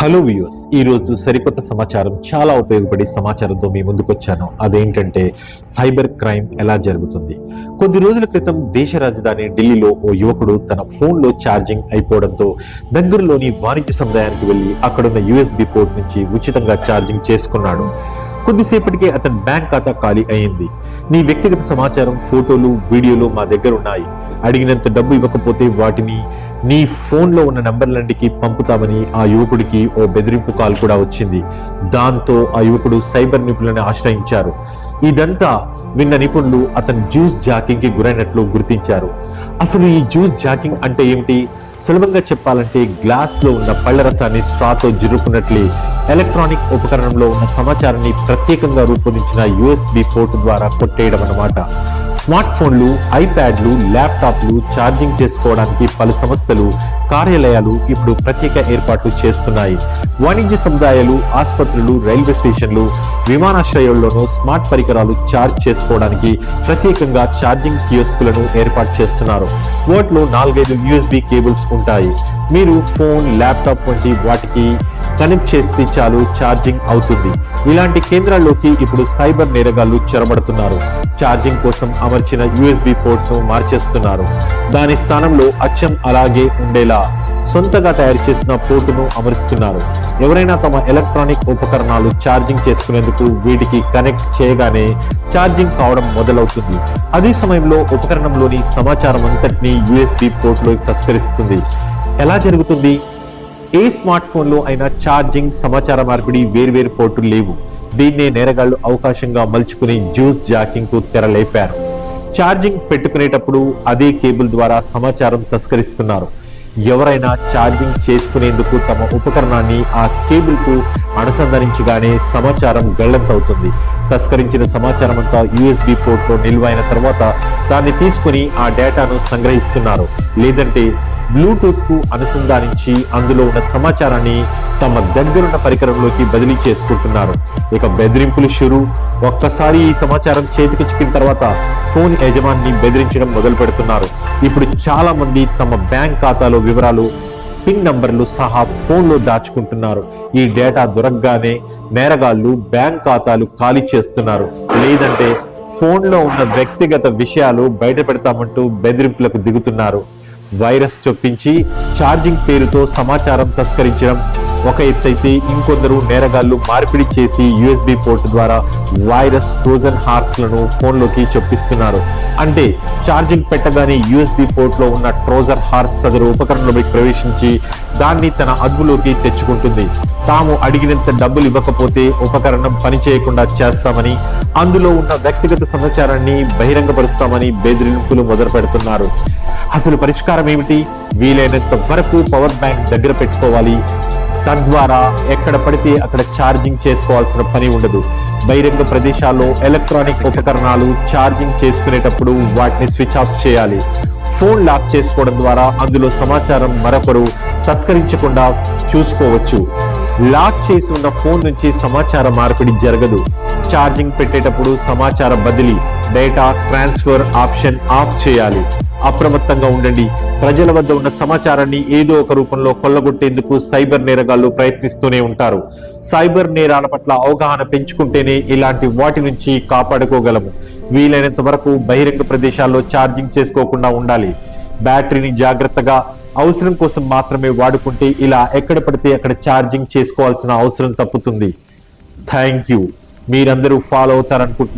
Hello views ఈ రోజు సరికొత్త సమాచారం చాలా ఉపయోగపడే సమాచారంతో మీ ముందుకు వచ్చాను అదేంటంటే సైబర్ క్రైమ్ ఎలా జరుగుతుంది? కొద్ది రోజుల క్రితం దేశ రాజధాని ఢిల్లీలో ఓ యువకుడు తన ఫోన్లో ఛార్జింగ్ అయిపోవడంతో దగ్గరలోని వాణిజ్య సముదాయానికి వెళ్ళి అక్కడున్న యూఎస్బి పోర్ట్ నుంచి ఉచితంగా ఛార్జింగ్ చేసుకున్నాడు. కొద్దిసేపటికే అతని బ్యాంక్ ఖాతా ఖాళీ అయింది. నీ వ్యక్తిగత సమాచారం ఫోటోలు వీడియోలు మా దగ్గర ఉన్నాయి అడిగినంత డబ్బు ఇవ్వకపోతే వాటిని నీ ఫోన్లో ఉన్న నంబర్లన్నిటికీ పంపుతామని ఆ యువకుడికి ఓ బెదిరింపు కాల్ కూడా వచ్చింది. దాంతో ఆ యువకుడు సైబర్ నిపుణులను ఆశ్రయించారు. ఇదంతా విన్న నిపుణులు అతను జ్యూస్ జాకింగ్కి గురైనట్లు గుర్తించారు. అసలు ఈ జ్యూస్ జాకింగ్ అంటే ఏమిటి? సులభంగా చెప్పాలంటే గ్లాస్లో ఉన్న పళ్ళ రసాన్ని స్ట్రాతో జిరుకున్నట్లే ఎలక్ట్రానిక్ ఉపకరణంలో ఉన్న సమాచారాన్ని ప్రత్యేకంగా రూపొందించిన యుఎస్బి పోర్టు ద్వారా కొట్టేయడం అన్నమాట. స్మార్ట్ ఫోన్లు ఐప్యాడ్లు ల్యాప్టాప్లు ఛార్జింగ్ చేసుకోవడానికి పలు సంస్థలు కార్యాలయాలు ఇప్పుడు ప్రత్యేక ఏర్పాట్లు చేస్తున్నాయి. వాణిజ్య సముదాయాలు ఆసుపత్రులు రైల్వే స్టేషన్లు విమానాశ్రయాల్లోనూ స్మార్ట్ పరికరాలు ఛార్జ్ చేసుకోవడానికి ప్రత్యేకంగా ఛార్జింగ్ కియోస్కులను ఏర్పాటు చేస్తున్నారు. వాటిలో నాలుగైదు యూఎస్బి కేబుల్స్ ఉంటాయి. మీరు ఫోన్ ల్యాప్టాప్ వంటి వాటికి కనెక్ట్ చేస్తే చాలు ఛార్జింగ్ అవుతుంది. ఇలాంటి కేంద్రాల్లోకి ఇప్పుడు సైబర్ నేరగాళ్ళు చొరబడుతున్నారు. ఛార్జింగ్ కోసం అమర్చిన యూఎస్బి పోర్ట్స్ మార్చేస్తున్నారు. దాని స్థానంలో అచ్చం అలాగే ఉండేలా సొంతగా తయారు చేసిన పోర్టును అమరుస్తున్నారు. ఎవరైనా తమ ఎలక్ట్రానిక్ ఉపకరణాలు ఛార్జింగ్ చేసుకునేందుకు వీటికి కనెక్ట్ చేయగానే ఛార్జింగ్ కావడం మొదలవుతుంది. అదే సమయంలో ఉపకరణంలోని సమాచారం అంతటినీ యూఎస్బి పోర్టులో తస్కరిస్తుంది. ఎలా జరుగుతుంది? ఏ స్మార్ట్ ఫోన్లో అయినా ఛార్జింగ్ సమాచార మార్పిడి వేర్వేరు పోర్టులు లేవు. దీన్నే నేరగాళ్ళు అవకాశంగా మలుచుకుని జ్యూస్ జాకింగ్కు తెరలేపారు. ఛార్జింగ్ పెట్టుకునేటప్పుడు అదే కేబుల్ ద్వారా సమాచారం తస్కరిస్తున్నారు. ఎవరైనా ఛార్జింగ్ చేసుకునేందుకు తమ ఉపకరణాన్ని ఆ కేబుల్కు అనుసంధానించగానే సమాచారం గల్లంతవుతుంది తస్కరించిన సమాచారం అంతా యూఎస్బి పోర్ట్లో నిల్వైన తర్వాత దాన్ని తీసుకుని ఆ డేటాను సంగ్రహిస్తున్నారు. లేదంటే బ్లూటూత్కు అనుసంధానించి అందులో ఉన్న సమాచారాన్ని తమ దగ్గరున్న పరికరంలోకి బదిలీ చేసుకుంటున్నారు. ఇక బెదిరింపులు షురు. ఒక్కసారి ఈ సమాచారం చేతికి చిక్కిన తర్వాత ఫోన్ యజమాని బెదిరించడం మొదలు పెడుతున్నారు. ఇప్పుడు చాలా మంది తమ బ్యాంక్ ఖాతాలో వివరాలు పిన్ నంబర్లు సహా ఫోన్లో దాచుకుంటున్నారు. ఈ డేటా దొరకగానే నేరగాళ్ళు బ్యాంక్ ఖాతాలు ఖాళీ చేస్తున్నారు. లేదంటే ఫోన్లో ఉన్న వ్యక్తిగత విషయాలు బయట పెడతామంటూ బెదిరింపులకు దిగుతున్నారు. వైరస్ చొప్పించి ఛార్జింగ్ పేరుతో సమాచారం తస్కరించడం ఒక ఎత్తైతే ఇంకొందరు నేరగాళ్ళు మార్పిడి చేసి యుఎస్బి పోర్ట్ ద్వారా వైరస్ ట్రోజన్ హార్స్లను ఫోన్లోకి చొప్పిస్తున్నారు. అంటే ఛార్జింగ్ పెట్టగానే యూఎస్బి పోర్ట్లో ఉన్న ట్రోజర్ హార్స్ సదరు ఉపకరణంలోకి ప్రవేశించి దాన్ని తన అదుపులోకి తెచ్చుకుంటుంది. తాము అడిగినంత డబ్బులు ఇవ్వకపోతే ఉపకరణం పనిచేయకుండా చేస్తామని అందులో ఉన్న వ్యక్తిగత సమాచారాన్ని బహిరంగపరుస్తామని బెదిరింపులు మొదలు పెడుతున్నారు అసలు పరిష్కారం ఏమిటి? వీలైనంత వరకు పవర్ బ్యాంక్ దగ్గర పెట్టుకోవాలి. తద్వారా ఎక్కడ పడితే అక్కడ ఛార్జింగ్ చేసుకోవాల్సిన పని ఉండదు. బహిరంగ ప్రదేశాల్లో ఎలక్ట్రానిక్ ఉపకరణాలు ఛార్జింగ్ చేసుకునేటప్పుడు వాటిని స్విచ్ ఆఫ్ చేయాలి. ఫోన్ లాక్ చేసుకోవడం ద్వారా అందులో సమాచారం మరొకరు తస్కరించకుండా చూసుకోవచ్చు. లాక్ చేసి ఉన్న ఫోన్ నుంచి సమాచార మార్పిడి జరగదు. ఛార్జింగ్ పెట్టేటప్పుడు సమాచార బదిలీ డేటా ట్రాన్స్ఫర్ ఆప్షన్ ఆఫ్ చేయాలి. అప్రమత్తంగా ఉండండి. ప్రజల వద్ద ఉన్న సమాచారాన్ని ఏదో ఒక రూపంలో కొల్లగొట్టేందుకు సైబర్ నేరగాళ్ళు ప్రయత్నిస్తూనే ఉంటారు. సైబర్ నేరాల పట్ల అవగాహన పెంచుకుంటేనే ఇలాంటి వాటి నుంచి కాపాడుకోగలము. వీలైనంత వరకు బహిరంగ ప్రదేశాల్లో ఛార్జింగ్ చేసుకోకుండా ఉండాలి. బ్యాటరీని జాగ్రత్తగా అవసరం కోసం మాత్రమే వాడుకుంటే ఇలా ఎక్కడ పడితే అక్కడ ఛార్జింగ్ చేసుకోవాల్సిన అవసరం తప్పుతుంది. థ్యాంక్ యూ మీరందరూ ఫాలో అవుతారనుకుంటున్నాను.